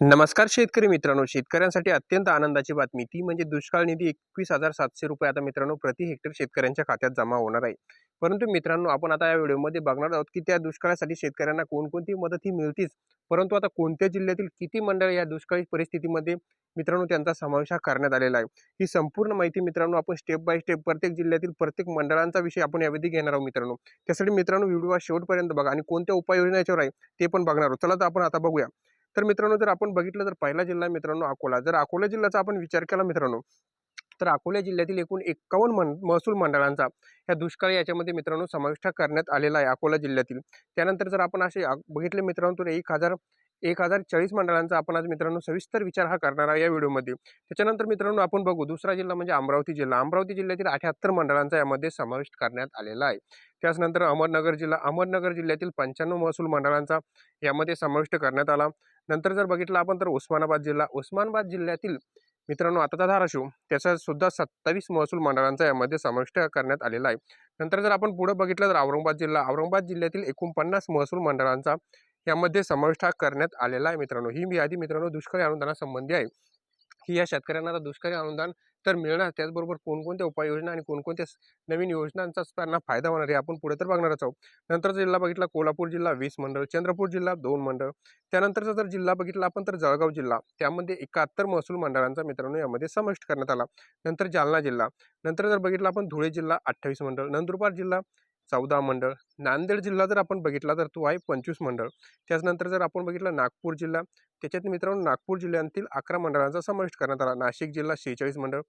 नमस्कार शेतकरी मित्रांनो. शेतकऱ्यांसाठी अत्यंत आनंदाची बातमी ती म्हणजे दुष्काळ निधी एकवीस हजार सातशे रुपये आता मित्रांनो प्रति हेक्टर शेतकऱ्यांच्या खात्यात जमा होणार आहे. परंतु मित्रांनो आपण आता या व्हिडिओमध्ये बघणार आहोत की त्या दुष्काळासाठी शेतकऱ्यांना कोणकोणती मदत ही मिळतीच. परंतु आता कोणत्या जिल्ह्यातील किती मंडळ या दुष्काळी परिस्थितीमध्ये मित्रांनो त्यांचा समावेश हा करण्यात आलेला आहे? ही संपूर्ण माहिती मित्रांनो आपण स्टेप बाय स्टेप प्रत्येक जिल्ह्यातील प्रत्येक मंडळांचा विषय आपण यावेळी घेणार आहोत मित्रांनो. त्यासाठी मित्रांनो व्हिडिओ शेवटपर्यंत बघा आणि कोणत्या उपाययोजना याच्यावर आहे ते पण बघणार आहोत. चला तर आपण आता बघूया. तर मित्रांनो जर आपण बघितलं तर पहिला जिल्हा मित्रांनो अकोला. जर अकोला जिल्ह्याचा आपण विचार केला मित्रांनो तर अकोला जिल्ह्यातील एकूण एक्कावन्न मन महसूल मंडळांचा ह्या दुष्काळी याच्यामध्ये मित्रांनो समाविष्ट करण्यात आलेला आहे अकोला जिल्ह्यातील. त्यानंतर जर आपण असे बघितले मित्रांनो तर एक हजार एक हजार चाळीस मंडळांचा आपण आज मित्रांनो सविस्तर विचार हा करणार आहे या व्हिडिओमध्ये. त्याच्यानंतर मित्रांनो आपण बघू दुसरा जिल्हा म्हणजे अमरावती जिल्हा. अमरावती जिल्ह्यातील अठ्याहत्तर मंडळांचा यामध्ये समावेश करण्यात आलेला आहे. त्याचनंतर अहमदनगर जिल्हा अहमदनगर जिल्ह्यातील पंच्याण्णव महसूल मंडळांचा यामध्ये समाविष्ट करण्यात आला. नंतर जर बघितलं आपण तर उस्मानाबाद जिल्हा. उस्मानाबाद जिल्ह्यातील मित्रांनो आताचा धाराशिव त्याचा सुद्धा सत्तावीस महसूल मंडळांचा यामध्ये समाविष्ट करण्यात आलेला आहे. नंतर जर आपण पुढे बघितलं तर औरंगाबाद जिल्हा. औरंगाबाद जिल्ह्यातील एकोणपन्नास महसूल मंडळांचा यामध्ये समाविष्ट हा करण्यात आलेला आहे मित्रांनो. ही यादी मित्रांनो दुष्काळी अनुदानासंबंधी आहे. ही या शेतकऱ्यांना आता दुष्काळी अनुदान तर मिळणार त्याचबरोबर कोणकोणत्या उपाययोजना आणि कोणकोणत्या नवीन योजनांचा त्यांना फायदा होणार आहे आपण पुढे तर बघणारच आहोत. नंतर जिल्हा बघितला कोल्हापूर जिल्हा वीस मंडळ चंद्रपूर जिल्हा दोन मंडळ. त्यानंतरचा जर जिल्हा बघितला आपण तर जळगाव जिल्हा. त्यामध्ये एकाहत्तर महसूल मंडळांचा मित्रांनो यामध्ये समाविष्ट करण्यात आला. नंतर जालना जिल्हा. नंतर जर बघितला आपण धुळे जिल्हा अठ्ठावीस मंडळ. नंदुरबार जिल्हा चौदा मंडळ. नांदेड जिल्हा जर आपण बघितला तर तो आहे पंचवीस मंडळ. त्याचनंतर जर आपण बघितलं नागपूर जिल्हा त्याच्यात मित्रांनो नागपूर जिल्ह्यातील अकरा मंडळांचा समाविष्ट करण्यात आला. नाशिक जिल्हा शेहेचाळीस मंडळ.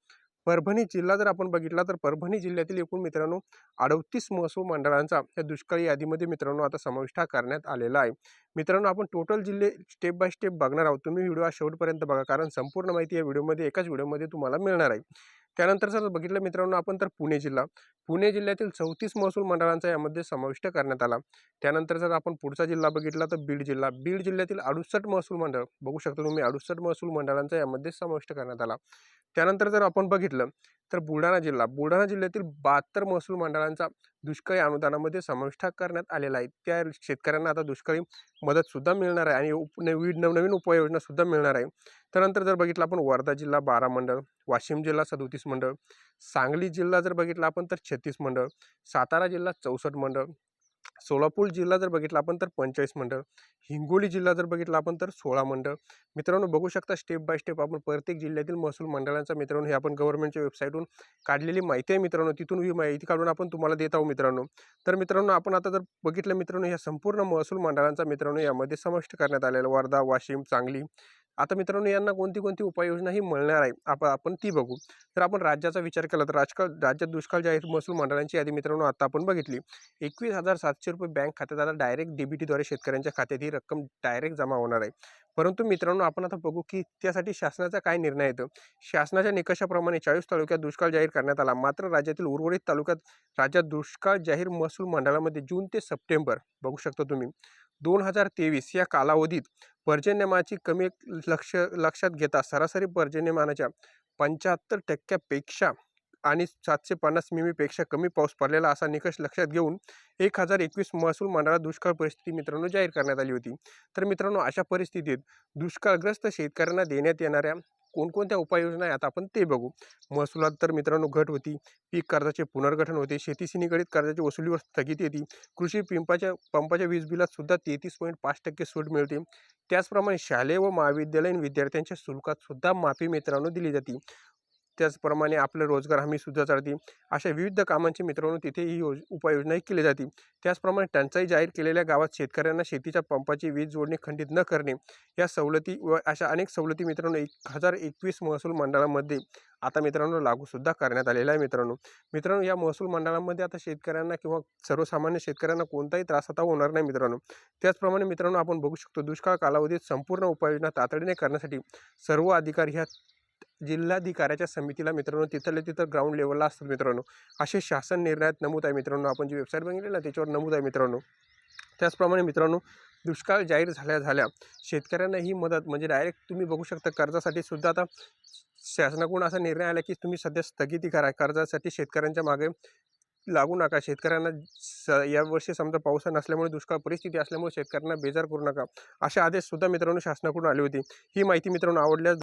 परभणी जिल्हा जर आपण बघितला तर परभणी जिल्ह्यातील एकूण मित्रांनो अडतीस महसूल मंडळांचा या दुष्काळी यादीमध्ये मित्रांनो आता समाविष्ट हा करण्यात आलेला आहे. मित्रांनो आपण टोटल जिल्हे स्टेप बाय स्टेप बघणार आहोत. तुम्ही व्हिडिओ हा शेवटपर्यंत बघा कारण संपूर्ण माहिती या व्हिडिओमध्ये एकाच व्हिडिओमध्ये तुम्हाला मिळणार आहे. त्यानंतर जर बघितलं मित्रांनो आपण तर पुणे जिल्हा. पुणे जिल्ह्यातील चौतीस महसूल मंडळांचा यामध्ये समाविष्ट करण्यात आला. त्यानंतर जर आपण पुढचा जिल्हा बघितला तर बीड जिल्हा. बीड जिल्ह्यातील अडुसष्ट महसूल मंडळ बघू शकता तुम्ही अडुसष्ट महसूल मंडळांचा यामध्ये समाविष्ट करण्यात आला. त्यानंतर जर आपण बघितलं तर बुलढाणा जिल्हा. बुलढाणा जिल्ह्यातील बहात्तर महसूल मंडळांचा दुष्काळी अनुदानामध्ये समाविष्ट करण्यात आलेला आहे. त्या शेतकऱ्यांना आता दुष्काळी मदतसुद्धा मिळणार आहे आणि उप नवीन नवनवीन उपाययोजनासुद्धा मिळणार आहे. त्यानंतर जर बघितलं आपण वर्धा जिल्हा बारा मंडळ वाशिम जिल्हा सदोतीस मंडळ सांगली जिल्हा जर बघितला आपण तर छत्तीस मंडळ सातारा जिल्हा चौसष्ट मंडळ सोलापूर जिल्हा जर बघितला आपण तर पंचेचाळीस मंडळ हिंगोली जिल्हा जर बघितला आपण तर सोळा मंडळ. मित्रांनो बघू शकता स्टेप बाय स्टेप आपण प्रत्येक जिल्ह्यातील महसूल मंडळांचा मित्रांनो हे आपण गव्हर्नमेंटच्या वेबसाईटवरून काढलेली माहिती आहे मित्रांनो. तिथून ही माहिती काढून आपण तुम्हाला देत आहोत मित्रांनो. तर मित्रांनो आपण आता जर बघितलं मित्रांनो या संपूर्ण महसूल मंडळांचा मित्रांनो यामध्ये समाविष्ट करण्यात आलेला वर्धा वाशिम सांगली. आता मित्रांनो यांना कोणती कोणती उपाययोजना ही मिळणार आहे आपण आपण ती बघू. तर आपण राज्याचा विचार केला तर राजकाळ राज्यात दुष्काळ जाहीर महसूल मंडळांची यादी मित्रांनो आता आपण बघितली. एकवीस हजार सातशे रुपये बँक खात्यात आता डायरेक्ट डीबीटीद्वारे शेतकऱ्यांच्या खात्यात ही रक्कम डायरेक्ट जमा होणार आहे. परंतु मित्रांनो आपण आता बघू की त्यासाठी शासनाचा काय निर्णय येतो? शासनाच्या निकषाप्रमाणे चाळीस तालुक्यात दुष्काळ जाहीर करण्यात आला. मात्र राज्यातील उर्वरित तालुक्यात राज्यात दुष्काळ जाहीर महसूल मंडळामध्ये जून ते सप्टेंबर बघू शकता तुम्ही दोन हजार तेवीस या कालावधीत पर्जन्यमानाची कमी लक्ष लक्षात घेता सरासरी पर्जन्यमानाच्या पंच्याहत्तर टक्क्यापेक्षा आणि सातशे पन्नास मिमीपेक्षा कमी पाऊस पडलेला असा निकष लक्षात घेऊन एक हजार एकवीस महसूल मंडळात दुष्काळ परिस्थिती मित्रांनो जाहीर करण्यात आली होती. तर मित्रांनो अशा परिस्थितीत दुष्काळग्रस्त शेतकऱ्यांना देण्यात येणाऱ्या कोणकोणत्या उपाययोजना आहेत आपण ते बघू. महसुलात तर मित्रांनो घट होती पीक कर्जाचे पुनर्गठन होते शेतीशी निगडीत कर्जाची वसुलीवर स्थगिती येते कृषी पिंपाच्या पंपाच्या वीज बिलात सुद्धा तेहतीस पॉईंट पाच टक्के सूट मिळते. त्याचप्रमाणे शालेय व महाविद्यालयीन विद्यार्थ्यांच्या शुल्कात सुद्धा माफी मित्रांनो दिली जाते. त्याचप्रमाणे आपलं रोजगार हमी सुद्धा चालते. अशा विविध कामांची मित्रांनो तिथे ही योज उपाययोजनाही केली जाते. त्याचप्रमाणे टंचाई जाहीर केलेल्या गावात शेतकऱ्यांना शेतीच्या पंपाची वीज जोडणी खंडित न करणे या सवलती व अशा अनेक सवलती मित्रांनो एक हजार एकवीस महसूल मंडळामध्ये आता मित्रांनो लागूसुद्धा करण्यात आलेला आहे मित्रांनो. मित्रांनो या महसूल मंडळामध्ये आता शेतकऱ्यांना किंवा सर्वसामान्य शेतकऱ्यांना कोणताही त्रास आता होणार नाही मित्रांनो. त्याचप्रमाणे मित्रांनो आपण बघू शकतो दुष्काळ कालावधीत संपूर्ण उपाययोजना तातडीने करण्यासाठी सर्व अधिकारी ह्या जिल्हाधिकाऱ्याच्या समितीला मित्रांनो तिथल्या तिथं ग्राउंड लेवलला असतात मित्रांनो. असे शासन निर्णयात नमूद आहे मित्रांनो. आपण जी वेबसाईट बघितली ना त्याच्यावर नमूद आहे मित्रांनो. त्याचप्रमाणे मित्रांनो दुष्काळ जाहीर झाल्या झाल्या शेतकऱ्यांना ही मदत म्हणजे डायरेक्ट तुम्ही बघू शकता कर्जासाठी सुद्धा आता शासनाकडून असा निर्णय आला की तुम्ही सध्या स्थगिती करा. कर्जासाठी शेतकऱ्यांच्या मागे लागू नका. शेतकऱ्यांना स यावर्षी समजा पाऊस नसल्यामुळे दुष्काळ परिस्थिती असल्यामुळे शेतकऱ्यांना बेजार करू नका. असे आदेश सुद्धा मित्रांनो शासनाकडून आले होते. ही माहिती मित्रांनो आवडल्यास